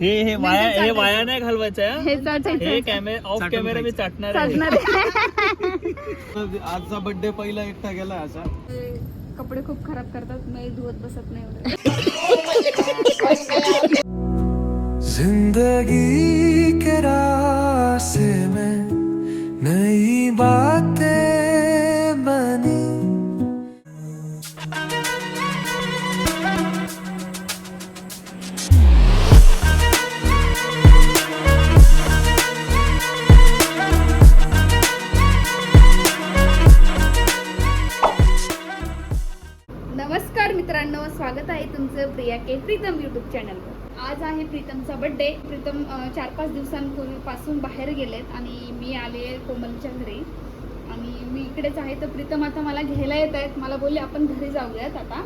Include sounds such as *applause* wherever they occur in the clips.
हे हे वाया हे वाया नाही घालवायचं हे आहे, हा. चाटायचं. हे कॅमेरा ऑफ कॅमेरा मी चाटणार आहे चालणार. *laughs* आजचा बर्थडे पहिला एकटा गेला असा कपडे खूप खराब करतात मी धुवत बसत नाही एवढं. जिंदगी के रास्ते में नई बातें स्वागत आहे तुमचं प्रिया के प्रीतम युट्यूब चॅनलवर आज आहे प्रीतमचा बड्डे प्रीतम चार पाच दिवसांपूर्वीपासून बाहेर गेलेत आणि मी आले कोमलच्या घरी. आणि मी इकडेच आहे तर प्रीतम आता मला घ्यायला येत आहेत. मला बोलले आपण घरी जाऊयात आता.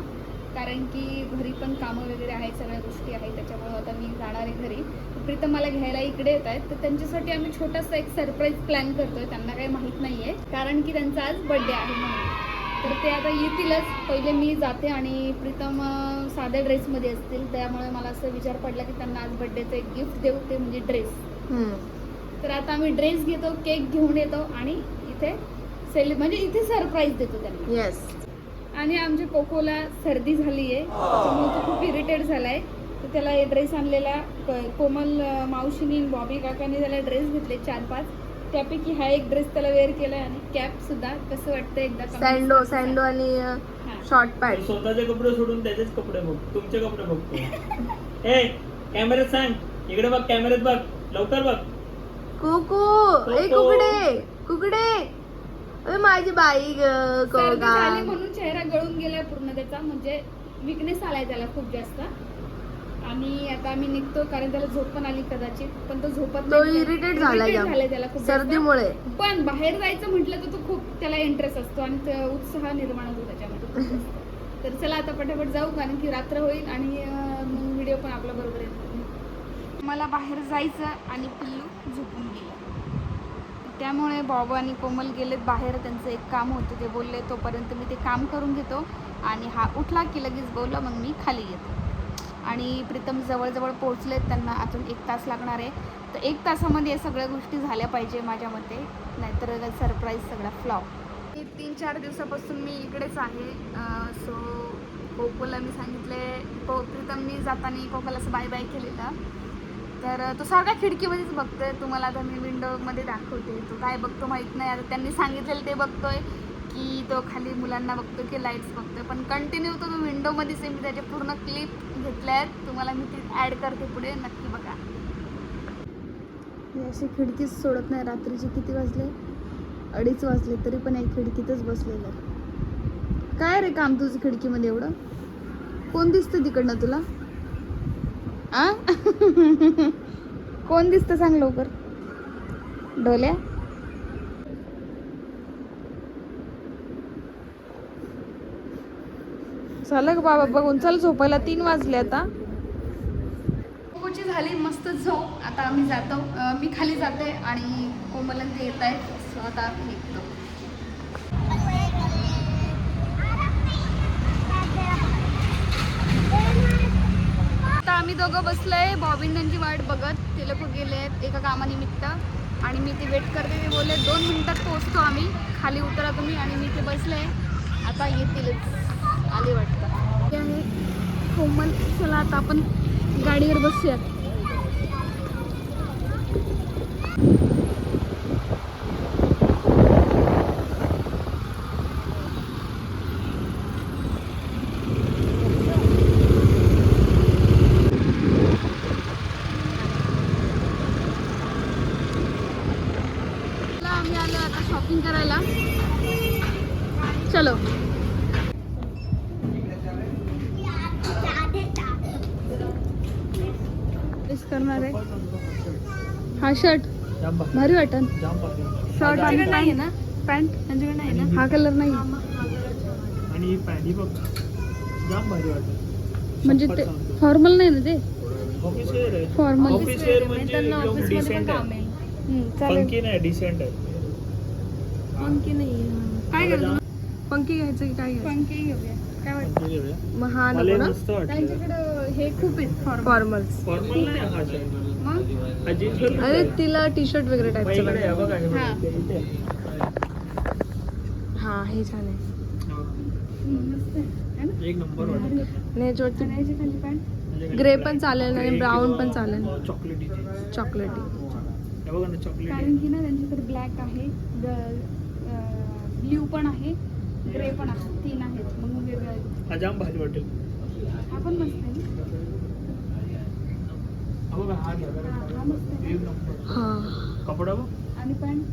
कारण की घरी पण कामं वगैरे आहेत सगळ्या गोष्टी आहेत त्याच्यामुळे आता मी जाणार आहे घरी. प्रीतम मला घ्यायला इकडे येत आहेत. तर त्यांच्यासाठी आम्ही छोटासा एक सरप्राईज प्लॅन करतोय. त्यांना काही माहीत नाही आहे कारण की त्यांचा आज बड्डे आहे म्हणून. तर ते आता येतीलच. पहिले मी जाते आणि प्रीतम साध्या ड्रेसमध्ये असतील. त्यामुळे मला असं विचार पडला की त्यांना आज बड्डेचं एक गिफ्ट देऊ ते म्हणजे ड्रेस तर आता आम्ही ड्रेस घेतो केक घेऊन येतो आणि इथे सेलि म्हणजे इथे सरप्राईज देतो त्यांना. येस आणि आमच्या कोकोला सर्दी झाली आहे त्याच्यामुळे तो खूप इरिटेट झालाय. तर त्याला ड्रेस आणलेला कोमल मावशीनी बॉबी काकांनी त्याला ड्रेस घेतले चार पाच त्यापैकी हा एक ड्रेस त्याला वेअर केलाय आणि कॅप सुद्धा कसं वाटतं एकदा सँडो सँडो आणि. शॉर्ट पॅन्ट स्वतःचे कपडे सोडून त्याचेच कपडे बघ तुमचे कपडे बघतो. *laughs* ए कॅमेऱ्यात सांग. इकडे बघ कॅमेऱ्यात बघ. लवकर बघ. कुकू ए कुकू. कुकडे कुकडे. अरे माझी बाई ग म्हणून चेहरा गळून गेलाय पूर्ण त्याचा. म्हणजे विकनेस आलाय त्याला खूप जास्त. आणि आता आम्ही निघतो कारण त्याला झोप पण आली कदाचित पण तो झोपत तो नाही. irritate झालाय Irritate जाम. झालाय त्याला खूप जास्त. सर्दीमुळे पण बाहेर जायचं म्हटलं तर तो खूप त्याला इंटरेस्ट असतो आणि ते उत्साह निर्माण होतो त्याच्यामध्ये खूप जास्त. तर चला आता पटापट जाऊ कारण की रात्र होईल आणि व्हिडिओ पण आपला बरोबर मला बाहेर जायचं आणि पिल्लू झोपून गेलं त्यामुळे बॉब आणि कोमल गेलेत बाहेर त्यांचं एक काम होतं ते बोलले तोपर्यंत मी ते काम करून घेतो आणि हा उठला की लगेच बोलला मग मी खाली येते आणि प्रीतम जवळजवळ पोहोचलेत त्यांना अजून एक तास लागणार आहे. तर एक तासामध्ये या सगळ्या गोष्टी झाल्या पाहिजे माझ्या मते नाहीतर सरप्राईज सगळा फ्लॉप. हे तीन चार दिवसापासून मी इकडेच आहे. सो कोकोला मी सांगितले को प्रीतमनी जाताना कोकोला असं बाय बाय केलेला. तर तो सारखा खिडकीमध्येच बघतोय तुम्हाला आता मी विंडोमध्ये दाखवते. तो काय बघतो माहीत नाही आता त्यांनी सांगितलेलं ते बघतोय. की तो खाली मुलांना बघतो की लाईट्स बघतोय. पण कंटिन्यू तो विंडोमध्येच आहे मी त्याचे पूर्ण क्लिप घेतल्या आहेत तुम्हाला मी ती ॲड करते पुढे. नक्की बघा. मी अशी खिडकीच सोडत नाही. रात्रीचे किती वाजले? अडीच वाजले. तरी पण एक खिडकीतच बसलेलं आहे. काय रे काम तुझं खिडकीमध्ये एवढं? कोण दिसतं तिकडनं तुला? आ? *laughs* कोण दिसतं सांग लवकर? डोल्या? झालं का बाबा? बघून चल झोपायला तीन वाजले आता. कोकोची झाली मस्त झोप. आता आम्ही जातो. मी खाली जाते आणि कोमलन ते येत आहे सो आता निघतो. आता आम्ही दोघं बसलोय. बॉबिंदांची वाट बघत. ते लोक गेले आहेत एका कामानिमित्त. आणि मी ते वेट करते. ते बोलले दोन मिनिटात पोहोचतो आम्ही. खाली उतरा तुम्ही. आणि मी ते बसले. आता येतीलच. आले वाटतं हे आहे कोमल चला आता आपण गाडीवर बसूयात. चला, आम्ही आलो आता शॉपिंग करायला. चलो. करणार आहे. हा शर्ट भारी वाटन. शर्ट आणि नाही ना पॅन्ट त्यांच्याकडे नाही ना? हा कलर नाही. आणि पॅन्ट बघ जाम भारी वाटत म्हणजे ते फॉर्मल नाही ना ते? फॉर्मल ऑफिस वेअर म्हणजे एकदम डिसेंट आहे. चालेल. फंकी नाही डिसेंट आहे. पंकी नाही. काय करतो पंकी घ्यायचं की काय घ्यायचं? पंकी घेऊया. घेऊया. मग हा मला हे नको ना मस्त वाटलं. त्यांच्याकडं हे खूप आहेत फॉर्मल फॉर्मल्स फॉर्मल नाही हा शर्ट मग? हा जीन्स वर अरे तिला टी शर्ट वगैरे टाईपचं इकडे आहे बघा बघा. हे. हा. हा हे छान आहे. मस्त आहे है ना? एक नंबर वाटत. आणि याच्यावरती आणि याची खाली पॅन्ट Grey पण चालेल आणि brown पण चालेल. चॉकलेटी चॉकलेटी हे बघा ना चॉकलेटी कारण की ना त्यांच्याकडे ब्लॅक आहे ब्ल्यू पण आहे ग्रे पण आहे तीन वेगळं हा जाम भारी वाटेल. हा? हा बघा हा घ्या. मस्त आहे एक नंबर. कपडा बघ. आणि पॅन्ट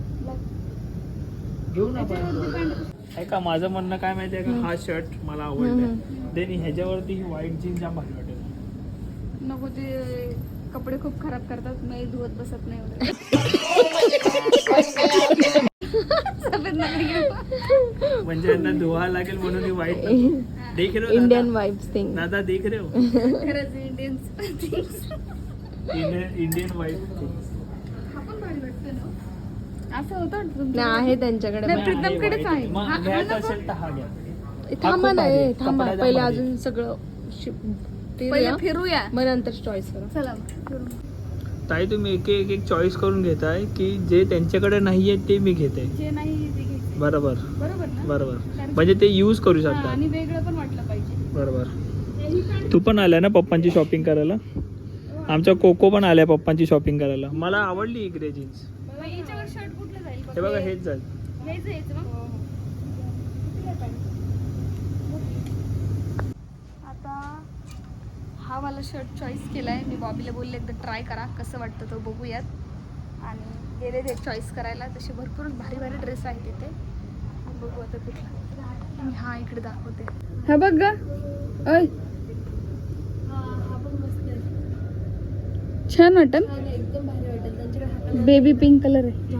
घेऊ ना आपण. पॅन्ट. आहे का माझं म्हणणं काय माहिती आहे का? हा शर्ट मला आवडलाय हम्म. देन ह्याच्यावरती ही व्हाईट जीन्स जाम भारी वाटेल. नको ते कपडे खूप खराब करतात मी धुवत बसत नाही. *laughs* म्हणजे यांना धुवा लागेल म्हणून ही व्हाईट *laughs* देख रे हो इंडियन दादा. वाईब्स थिंग दादा देख रे हो *laughs* खरंच इंडियन इंडियन व्हाईट हा पण भारी वाटतो ना असं होतं? नाही आहे त्यांच्याकडे नाही. प्रीतमकडेच आहे. मग हा- हा घ्यायचा नको? असेल तर हा घ्या ए, थांबा खूप ना ए. थांबा कपडा पहिले अजून सगळं शि- ते पहिले द्या. फिरूया मग नंतर चॉईस करा चला फिरू. ताई तुम्ही एक एक एक चॉईस करून घेताय की जे त्यांच्याकडे नाहीये ते मी घेते जे नाही ते बरोबर. बरोबर ना? बरोबर. कारण- म्हणजे ते यूज करू हा, शकतात. आणि वेगळं पण वाटलं पाहिजे. बरोबर. तू पण आल्या ना पप्पांची शॉपिंग करायला? आमच्या कोको पण आल्या पप्पांची शॉपिंग करायला. मला आवडली ही ग्रे जीन्स मग याच्यावर शर्ट कुठलं जाईल? हे बघा हेच जाईल. हेच हेच मग कुठलं आहे pant? आता हा वाला शर्ट चॉईस केलाय. मी बॉबीला बोलले एकदा ट्राय करा. कसं वाटतं तो बघूयात. आणि गेले ते चॉईस करायला. तसे भरपूर भारी भारी ड्रेस आहेत तिथे. बघू आता कुठला. मी हा इकडे दाखवते. हा बघ ग. ऐ छान वाटन एकदम भारी वाटेल. बेबी पिंक कलर आहे.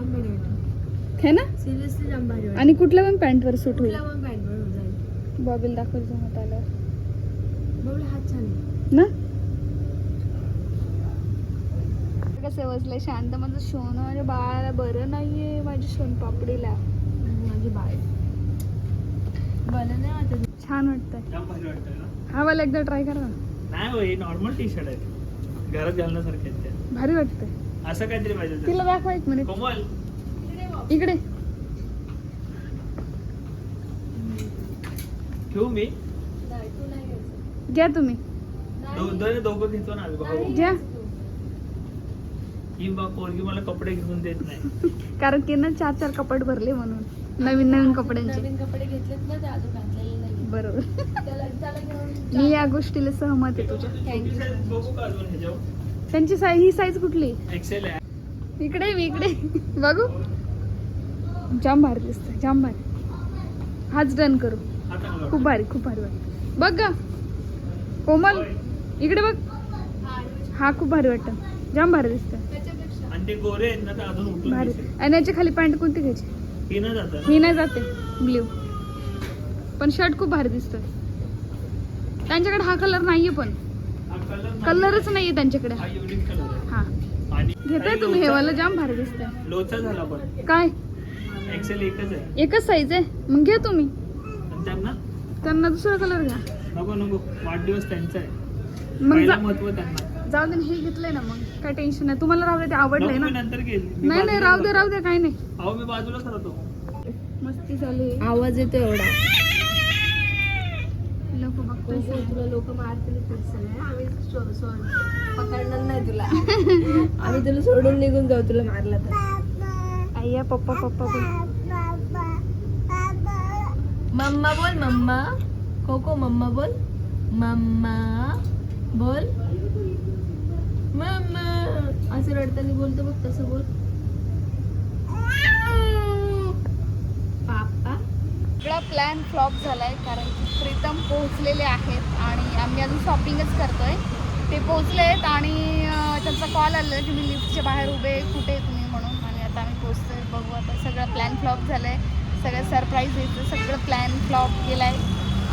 है ना? सिरियसली जाम भारी वाटेल आणि कुठल्या पण पॅन्टवर सूट होईल बॉबील दाखवतो हात आल्यावर बघ हात छान आहे. ना? कसं बसलंय शांत माझं सोनं माझ्या बाळाला बरं नाहीये माझ्या सोनपापडीला. माझी बाळ बरं नाही वाटत. छान वाटतंय. हा वाला एकदा ट्राय करा ना. नाही हो हे नॉर्मल टी शर्ट आहे घरात घालण्यासारखे भारी वाटतंय. असं काहीतरी पाहिजे. तिला दाखवा एक मिनिट कोमल. इकडे घेऊ मी? घ्या तुम्ही. दोघं घेतो ना घ्या. ही बा पोरगी मला कपडे घेऊन देत नाही. कारण की ना चार चार कपड भरले म्हणून. नवीन नवीन कपड्यांचे. नवीन कपडे घेतलेत ना ते अजून घातलेले नाही बरोबर. त्याला त्याला घेऊन मी या गोष्टीला सहमत आहे तुझ्या. छोटी size बघू का अजून ह्याच्यावर? त्यांची साईज ही साईज कुठली? एक्सेल आहे. इकडे मी इकडे बघू. जाम भारी दिसतंय जाम भारी. हाच डन करू. खूप भारी खूप भारी वाटत बघ ग. कोमल इकडे बघ. हा. खूप भारी वाटत. जाम भारी. आणि ते गोरे आहेत ना ते अजून उठून भारी. दिसेल. आणि याची खाली पॅन्ट कोणती घ्यायची? ही न जातं ना. ही नाही जाते. ब्ल्यू पण शर्ट खूप भारी दिसतोय. त्यांच्याकडे हा कलर नाहीये पण. हा कलर कलरच नाहीये त्यांच्याकडे. हा आहे. हा. आणि घेताय तुम्ही हे लोचा- वाला जाम भारी दिसतंय. लोचा झाला पण. काय? एक्सेल एकच आहे. एकच साईज आहे? मग घ्या तुम्ही. आणि त्यांना? त्यांना दुसरा कलर घ्या. नको नको. वाढदिवस त्यांचा आहे. मग पहिला जा- महत्त्व त्यांना. जाऊ दे ना, हे घेतलंय ना मग. काय टेन्शन नाही. तुम्हाला राहू दे ते आवडलंय ना. नंतर नाही नाही राहू दे राहतो. राहू दे काय नाही. अहो मी बाजूलाच राहतो. मस्ती चालू आहे. आवाज येतो एवढा. बघतोय. तुला लोक मारतील फिरसल आम्ही सो- सो- पकडणार नाही तुला. *laughs* आम्ही तुला सोडून निघून जाऊ तुला मारला तर. अय्या पप्पा पप्पा बोल. मम्मा बोल मम्मा. कोको मम्मा बोल. मम्मा बोल मम्मा असं रडताना बोलतो बघ तसं बोल. पापा सगळा प्लॅन फ्लॉप झालाय कारण की प्रीतम पोहोचलेले आहेत आणि आम्ही अजून शॉपिंगच करतोय. ते पोहोचले आहेत आणि त्यांचा कॉल आला की मी लिफ्टच्या बाहेर उभे आहे, कुठे आहे तुम्ही म्हणून? आणि आता आम्ही पोहोचतोय बघू आता सगळं प्लॅन फ्लॉप झालाय. सगळं सरप्राईज येतं सगळं प्लॅन फ्लॉप केलाय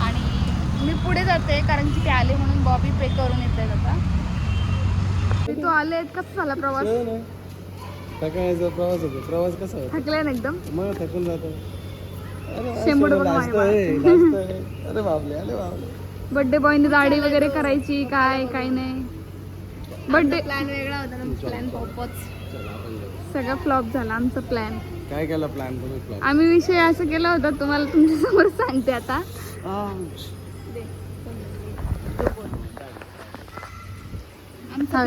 आणि मी पुढे जाते कारण की ते आले म्हणून बॉबी पे करून येत आहेत आता. तू आले आहेत कसा झाला प्रवास? सकाळचा प्रवास होतो. प्रवास कसा होता? थकले ना एकदम? मग थकून जातो. शेंबूड. अरे बापले अरे बापले बर्थडे बॉयने दाढी वगैरे करायची काय काय नाही. बर्थडे प्लॅन वेगळा होता ना प्लॅन पॉपच. सगळा फ्लॉप झाला आमचा प्लॅन काय केलं प्लॅन आम्ही विषय असं केला होता तुम्हाला तुमच्यासमोर सांगते आता. आमचा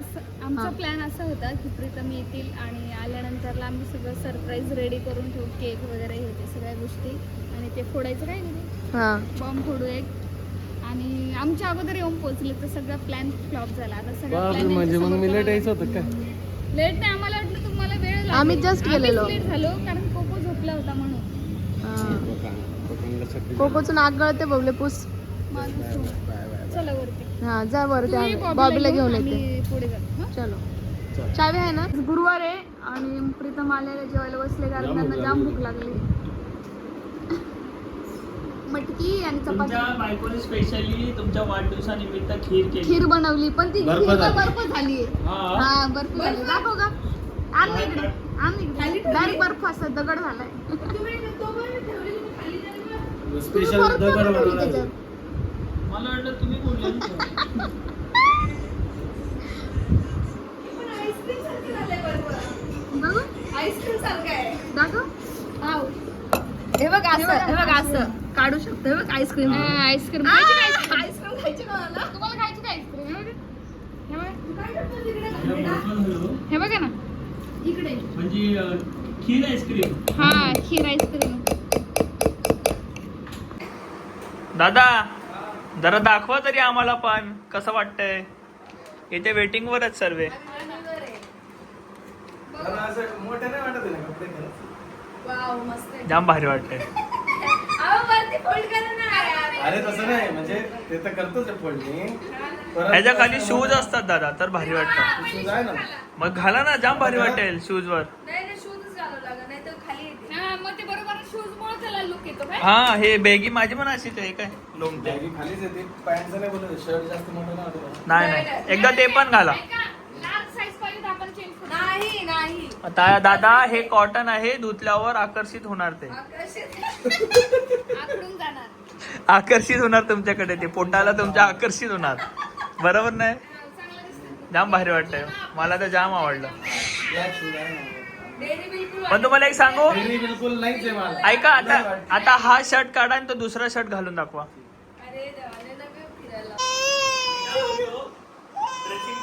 आमचा प्लॅन असा होता की प्रीतम येतील आणि आल्यानंतरला आम्ही सगळं सरप्राईज रेडी करून ठेवू केक वगैरे हे ते सगळ्या गोष्टी. आणि ते फोडायचं काय नाही हा. बॉम्ब फोडू एक. आणि आमच्या अगोदर येऊन पोहोचले तर सगळा प्लॅन फ्लॉप झाला. आता सगळा प्लॅन म्हणजे मग मी लेट यायचं होतं काय लेट नाही आम्हाला वाटलं तुम्हाला वेळ लागेल. आम्ही आम्हीच गेलेलो. लेट झालो कारण कोको झोपला होता म्हणून. कोकोचं नाक गळते बबले पूस. चला वरती. हा जा बरं त्या बॉबीला घेऊन येते. पुढे हं? चलो. चावी आहे ना? गुरुवार आहे आणि प्रीतम आलेले जेवायला. बसले कारण जाम त्यांना भूक जाम लागली. भूक लागली. मटकी आणि चपाती. स्पेशली तुमच्या वाढदिवसानिमित्त खीर केली. खीर बनवली. पण ती बर्फ खीर झाली. बर्फ झाली हा. हा बर्फ झाली. दाखव का आण इकडे. आण इकडे. डायरेक्ट बर्फ असं दगड झालाय. स्पेशल दगड. मला वाटलं तुम्ही हे बघ असं हे बघ असं. काढू शकतो. हे बघ आईस्क्रीम. हा, आईस्क्रीम. आईस्क्रीम? खायची तुम्हाला खायची का आईस्क्रीम? हे बघा. हे. हे ना इकडे. म्हणजे खीर आईस्क्रीम. हा खीर आईस्क्रीम. दादा! जरा दाखवा तरी आम्हाला पण कसं वाटतंय? इथे वेटिंग वरच सर्व. मला असं मोठे नाही वाटत आहे ना कपडे खरंच. वाव मस्त आहे. जाम भारी वाटतंय. अहो, वरती फोल्ड करा ना यार. अरे तसं नाही म्हणजे ते तर करतोच ह्याच्या खाली शूज असतात दादा तर भारी वाटतं. शूज आहे ना? मग घाला ना जाम भारी वाटेल शूज वर. नाही नाही शूजच घालावं लागेल नाही तर खाली येते. हा मग ते बरोबर शूज मुळे त्याला लुक येतो काय? हा हे बॅगी माझी पण अशीच आहे काय लोमते बॅगी खालीच येते. पॅन्टचं नाही बोलत शर्ट जास्त मोठं नाही एकदा ते पण घाला. लार्ज साईज पाहिजे तर आपण चेंज करू नाही नाही. आता दादा हे कॉटन आहे धुतल्यावर आकर्षित होणार ते. आकर्षित. आकडून जाणार. आकर्षित होणार तुमच्याकडे ते. पोटाला तुमच्या आकर्षित होणार. बरोबर नाही? जाम भारी वाटतंय. मला तर जाम आवडलं. पण तुम्हाला एक सांगू? बिलकुल नाहीच आहे मला. ऐका आता आता हा शर्ट काढा आणि तो दुसरा शर्ट घालून दाखवा अरे देवाने नका फिरायला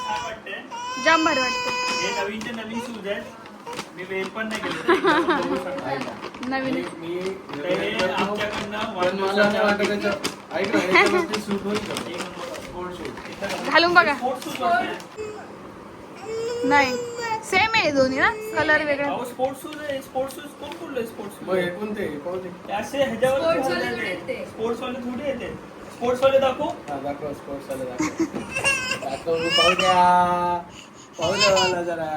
जाम भारी वाटतं. हे नवीनचे नवीन शूज आहेत मी वेल पण नाही केले. नवीन. मी ते आमच्याकडनं पण मला नाही वाटत त्याच्या- ऐक ना याच्यावरती सूट *laughs* होईल का? Sport shoe. घालून बघा. स्पोर्ट्स शूज वाटते नाही. सेम आहे दोन्ही ना? कलर वेगळा. अहो स्पोर्ट्स शूज आहे. स्पोर्ट्स शूज कोण बोललोय स्पोर्ट्स मग हे कोणते? हे कोणते ते असे ह्याच्यावर Sports वाले थोडे आहेत ते. स्पोर्ट्स वाले थोडे येते. स्पोर्ट्स वाले दाखवू. हा दाखव स्पोर्ट्स वाले दाखव. दाखव मी पाहू द्या. पाहू द्या मला जरा.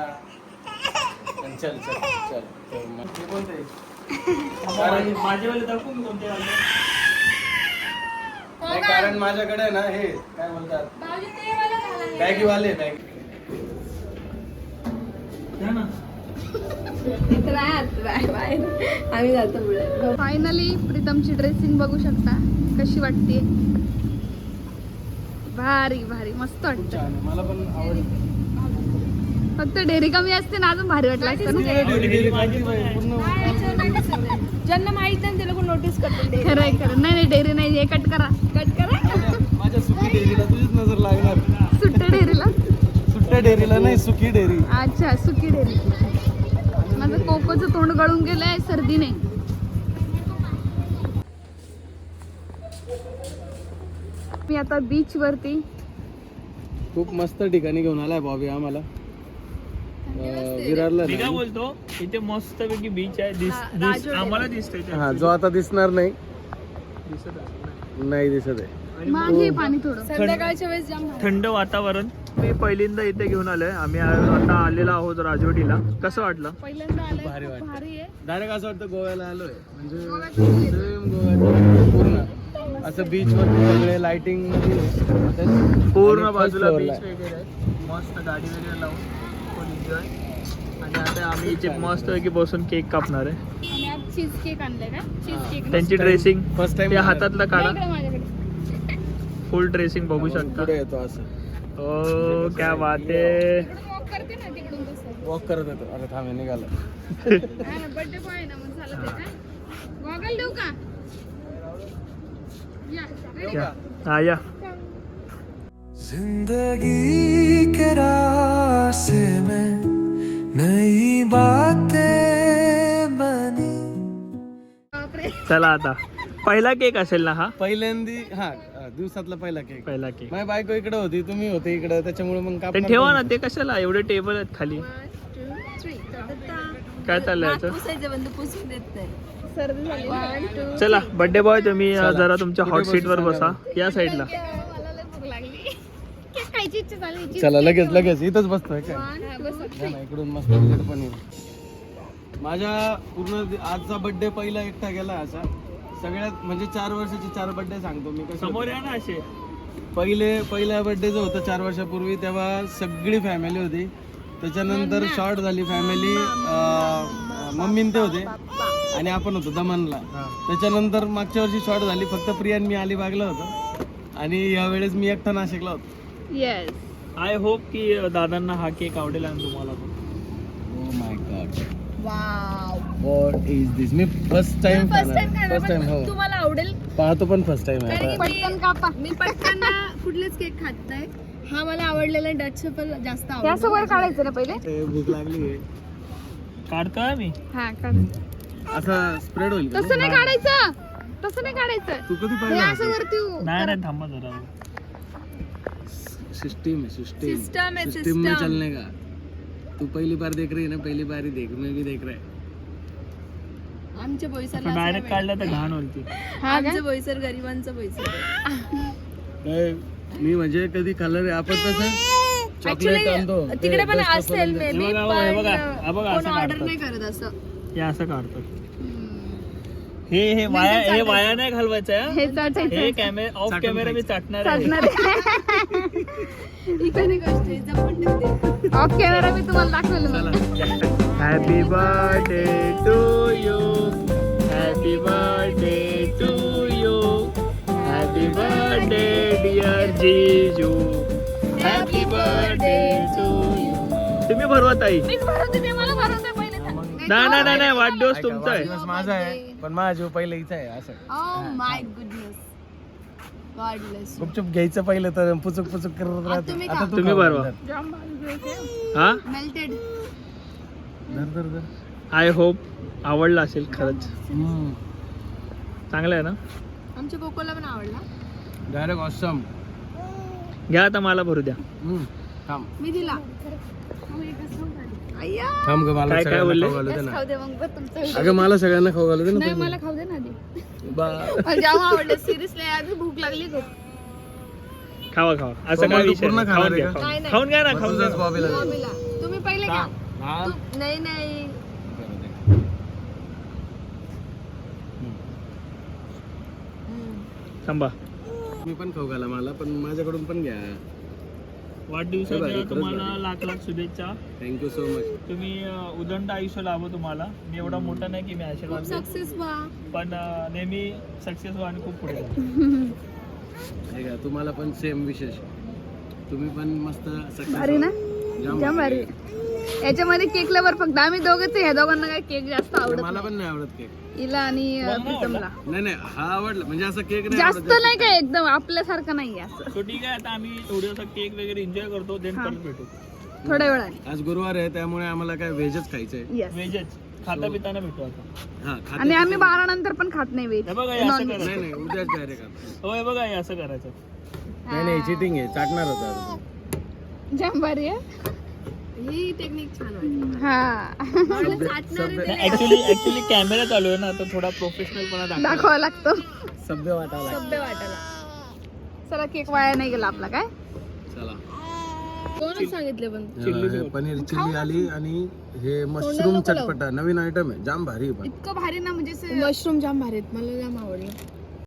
चल चल चल चल. तर मग. हे कोणते? माझे माझेवाले दाखवू मी कोणते वाले. नाही, कारण माझ्याकडे आहे ना हे काय बोलतात? भाऊजी ते मला घाला. बॅगी वाले बॅग. द्या ना. Bye bye. आम्ही जातो पुढे. फायनली प्रीतमची ड्रेसिंग बघू शकता. कशी वाटते? भारी भारी. मस्त वाटतं. छान आहे. मला पण आवडतं फक्त डेअरी कमी असते ना अजून भारी वाटलं ज्यांना माहीत नाही ते लोक नोटीस करतील खरं आहे खरं नाही नाही डेअरी नाही हे कट करा. कट करा. माझ्या- माझ्या सुकी डेअरीला तुझीच नजर लागणार. सुट्ट्या डेअरीला? सुट्ट्या डेअरीला नाही सुकी डेअरी. अच्छा सुकी डेअरी. माझं कोकोचं तोंड गळून गेलंय सर्दीने मी आता बीच वरती. खूप मस्त ठिकाणी घेऊन आलाय बॉबी आम्हाला. विरारला मी काय. बोलतो इथे मस्त पैकी बीच आहे. दिस- हा, दिस- राजवाडी. आम्हाला दिसतंय ते. हा जो आता दिसणार नाही. दिसत असेल ना. नाही दिसत आहे. आणि मागे पाणी थोडं. संध्याकाळच्या वेळेस जाम भारी. थंड वातावरण. मी पहिल्यांदा इथे घेऊन आलोय. आम्ही आ- आता आलेलो आहोत राजवटीला. कसं वाटलं? पहिल्यांदा आलंय. भारी खूप वाटतं. भारी आहे. डायरेक्ट असं वाटतं गोव्याला आलोय. म्हणजे सेम असं बीच वरती सगळे लाइटिंग पूर्ण बाजूला बीच. वगैरे आहे मस्त गाडी वगैरे लावून फुल एन्जॉय आणि आता आम्ही इथे मस्त पैकी बसून केक कापणार आहे. आणि आज चीज केक आणलाय का चीज केक त्यांची ड्रेसिंग फर्स्ट टाइम हातातलं काढा. फुल ड्रेसिंग बघू शकता. पुढे येतो असं. हो क्या बात आहे. तिकडून walk करते ना तिकडून तसं वॉक करत येतो. अरे थांब निघालं. हा बर्थडे बॉय ना मग झालं ते काय? गॉगल देऊ का? या? या. हा जिंदगी के रास्ते में नई बातें बनी। चला आता. पहिला केक असेल ना हा? पहिल्यांदी हा दिवसातला पहिला केक. पहिला केक. माझी बायको इकडे होती तुम्ही होते इकडे त्याच्यामुळे मग ते कापणार ठेवा ना? ते कशाला? एवढे टेबल आहेत खाली. काय चाललंय याचं? पुसायचं बंद पुसून देत नाही चला बर्थडे बॉय तुम्ही. जरा तुमच्या हॉट सीट वर बसू. या साईडला चला लगेच लगेच. इथंच बसतोय काय? हा, इकडून मस्त पण येईल माझ्या पूर्ण आजचा बर्थडे पहिला एकटा गेला असा. सगळ्यात म्हणजे चार वर्षाचे चार बर्थडे सांगतो मी समोर. या ना असे. पहिले पहिला बर्थडे जो होता चार वर्षापूर्वी तेव्हा सगळी फॅमिली होती. त्याच्यानंतर शॉर्ट झाली फॅमिली मम्मी ते होते. आणि आपण होतो दमनला. त्याच्यानंतर मागच्या वर्षी शॉर्ट झाली फक्त प्रिया आणि मी अलिबागला होतो. आणि यावेळेस मी एकटा नाशिकला होतो. येस आय होप की दादांना हा केक आवडेल आणि तुम्हाला पण. ओ my God wow what is this me first time first time हो. तुम्हाला आवडेल? पाहतो पण फर्स्ट टाइम आहे. पटकन कापा. मी पटकन कुठलेच केक खात नाही. हा मला आवडलेला डच पण जास्त आवडतो काढायचं ना पहिले? ते भूक लागली आहे काढतोय मी हा काढ. असं स्प्रेड होईल का? तसं नाही काढायचं. तसं नाही काढायचं. तू कधी हे पाहिलं असं वरती उ- नाही नाही थांबा जरा. सिस्टम है सिस्टम System है, सिस्टम में system. चलने का? तू पहली बार देख रही है ना? पहली बार ही देख. मैं भी देख रहा है. आमच्या बोईसरला डायरेक्ट काढलं तर घाण होती हा का? आमचं बोईसर गरिबांचं बोईसर काय? मी म्हणजे कधी खाल्लं रे आपण तसं चॉकलेट आणतो. ते तिकडे पण dust असेल मे. बी हे बघा, हे बघा, हे असं ऑर्डर काढतात. नाही करत असं. हे असं काढतात. हे हे वाया हे वाया नाही घालवायचं हे. चाटायचं कॅमेरा ऑफ कॅमेरा मी चाटणार आहे. ऑफ *laughs* कॅमेरा मी तुम्हाला दाखवलं मग. Happy birthday to you happy birthday to you happy birthday dear जीजू हॅपी बर्थडे टू यू तुम्ही भरवा ताई. मीच भरवते ते मला नाही नाही नाही नाही वाढदिवस तुमचा आहे. वाढदिवस माझा आहे पण माझा जीव पहिले इथं आहे असं. God bless you. गुपचूप घ्यायचं पहिलं तर पुचुक पुचुक करत राहते. तुम्ही आता तू तुम्ही खा. भरवा. हा? Melted. धर धर धर. आय होप आवडला असेल खरंच. हम्म. चांगलं आहे ना? आमच्या कोकोला पण आवडला. डायरेक्ट ऑसम घ्या आता मला भरू द्या. थांब. मी दिला. थांब ग मला सगळ्यांना? खाऊ घालू दे ना खाऊ दे मग बघ तुमचं अगं मला सगळ्यांना खाऊ घालू दे ना नाही. मला खाऊ दे ना आधी बा मला जाम आवडलं सिरियसली आधी भूक लागली खूप खावा खावा असं कोमल, काय तू विषय पूर्ण नाही. खाणार खाऊन आहे घ्या का? खाऊन- नाही, नाही. खाऊन घ्या ना खाऊन घ्या बॉबीला दे. मम्मीला तुम्ही पहिले घ्या. तू- नाही नाही थांबा मी पण खाऊ घाला मला पण माझ्याकडून पण घ्या वाढदिवसाच्या तुम्हाला. लाख लाख शुभेच्छा. थँक्यू सो मच तुम्ही उदंड आयुष्य लाभो तुम्हाला. मी एवढा मोठा नाही की मी आशीर्वाद. सक्सेस व्हा. पण नेहमी सक्सेस व्हा आणि खूप पुढे. हे तुम्हाला पण सेम विशेष तुम्ही पण मस्त success याच्यामध्ये केक लवर फक्त. आम्ही दोघंच आहे. ह्या दोघांना काय केक जास्त आवडत मला पण नाही आवडत केक. हिला आणि प्रीतमला. नाही नाही. हा आवडला. म्हणजे असं केक नाही जास्त नाही काय एकदम. आपल्यासारखं नाही असं. ठीक आहे आता आम्ही थोडासा केक वगैरे एन्जॉय करतो देन हा. परत भेटू. थोड्या वेळाने. आज गुरुवार आहे त्यामुळे आम्हाला काय व्हेजच खायचंय. येस व्हेजच खाता पिताना भेटू आता. हा खाते आणि आम्ही बारा नंतर पण खात नाही हे बघा हे असं. नाही उद्याच डायरेक्ट हो हे बघा हे असं करायचं. नाही नाही चिटिंग आहे. चाटणार होता जाम भारी आहे. ही टेक्निक छान वाटली हा. मला चाटणार आहे ते. ऍक्च्युली ऍक्च्युली कॅमेरा चालू आहे ना तर थोडा प्रोफेशनल पणा दाखवा. दाखवावा लागतो. सभ्य वाटायला सभ्य वाटायला चला केक वाया नाही गेला आपला काय? चला. कोणच सांगितलं पण? हे पनीर चिल्ली आली आणि हे मशरूम चटपटा नवीन आयटम आहे. जाम भारी आहे पण. इतकं भारी ना म्हणजे असं- मशरूम जाम भारी आहेत. मला जाम आवडलं.